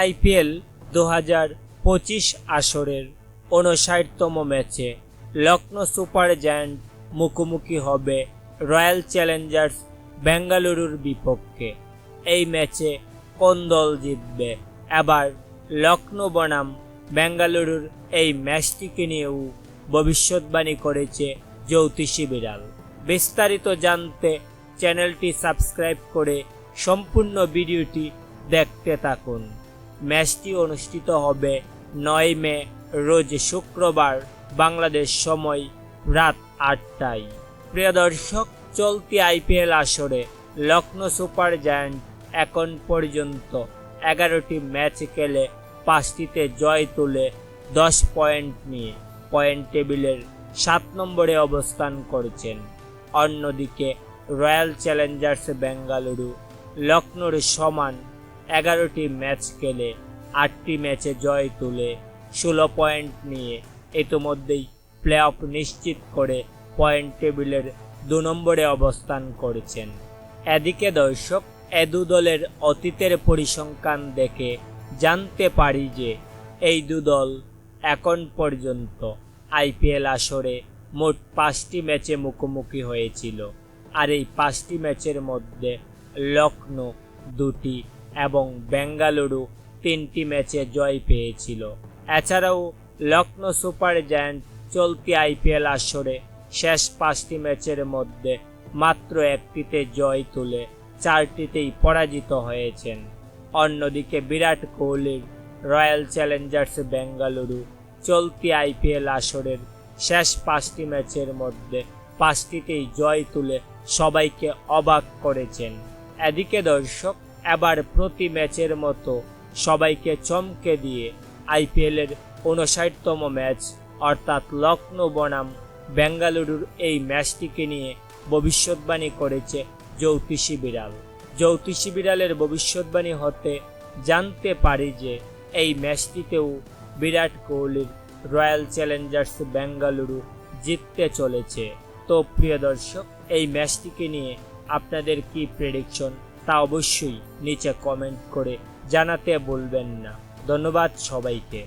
IPL দু হাজার পঁচিশ আসরের উনষাটতম ম্যাচে লখনৌ সুপার জায়ান্ট মুখোমুখি হবে রয়্যাল চ্যালেঞ্জার্স বেঙ্গালুরুর বিপক্ষে। এই ম্যাচে কোন দল জিতবে? এবার লখনৌ বনাম বেঙ্গালুরুর এই ম্যাচটিকে নিয়েও ভবিষ্যৎবাণী করেছে জ্যোতিষী বিড়াল। বিস্তারিত জানতে চ্যানেলটি সাবস্ক্রাইব করে সম্পূর্ণ ভিডিওটি দেখতে থাকুন। ম্যাচটি অনুষ্ঠিত হবে নয় মে, রোজ শুক্রবার, বাংলাদেশ সময় রাত আটটায়। প্রিয় দর্শক, চলতি আইপিএল আসরে লখনৌ সুপার জায়ান্ট এখন পর্যন্ত এগারোটি ম্যাচ খেলে পাঁচটিতে জয় তুলে দশ পয়েন্ট নিয়ে পয়েন্ট টেবিলের সাত নম্বরে অবস্থান করছেন। অন্যদিকে রয়্যাল চ্যালেঞ্জার্স বেঙ্গালুরু লখনৌর সমান এগারোটি ম্যাচ খেলে, আটটি ম্যাচে জয় তুলে ষোলো পয়েন্ট নিয়ে ইতিমধ্যেই প্লে অফ নিশ্চিত করে পয়েন্ট টেবিলের দু নম্বরে অবস্থান করেছেন। এদিকে দর্শক, এ দু দলের অতীতের পরিসংখ্যান দেখে জানতে পারি যে এই দু দল এখন পর্যন্ত আইপিএল আসরে মোট পাঁচটি ম্যাচে মুখোমুখি হয়েছিল। আর এই পাঁচটি ম্যাচের মধ্যে লখনৌ দুটি এবং বেঙ্গালুরু তিনটি ম্যাচে জয় পেয়েছিল। এছাড়াও লখনৌ সুপার জায়ান্ট চলতি আইপিএল আসরে শেষ পাঁচটি ম্যাচের মধ্যে মাত্র একটিতে জয় তুলে চারটিতেই পরাজিত হয়েছেন। অন্যদিকে বিরাট কোহলির রয়্যাল চ্যালেঞ্জার্স বেঙ্গালুরু চলতি আইপিএল আসরের শেষ পাঁচটি ম্যাচের মধ্যে পাঁচটিতেই জয় তুলে সবাইকে অবাক করেছেন। এদিকে দর্শক এবার প্রতি ম্যাচের মতো সবাইকে চমকে দিয়ে আইপিএলের উনষাটতম ম্যাচ, অর্থাৎ লখনৌ বনাম বেঙ্গালুরুর এই ম্যাচটিকে নিয়ে ভবিষ্যৎবাণী করেছে জ্যোতিষী বিড়াল। জ্যোতিষী বিড়ালের ভবিষ্যৎবাণী হতে জানতে পারি যে এই ম্যাচটিতেও বিরাট কোহলির রয়্যাল চ্যালেঞ্জার্স বেঙ্গালুরু জিততে চলেছে। তো প্রিয় দর্শক, এই ম্যাচটিকে নিয়ে আপনাদের কি প্রেডিকশন তা অবশ্যই নিচে কমেন্ট করে জানাতে বলবেন না। ধন্যবাদ সবাইকে।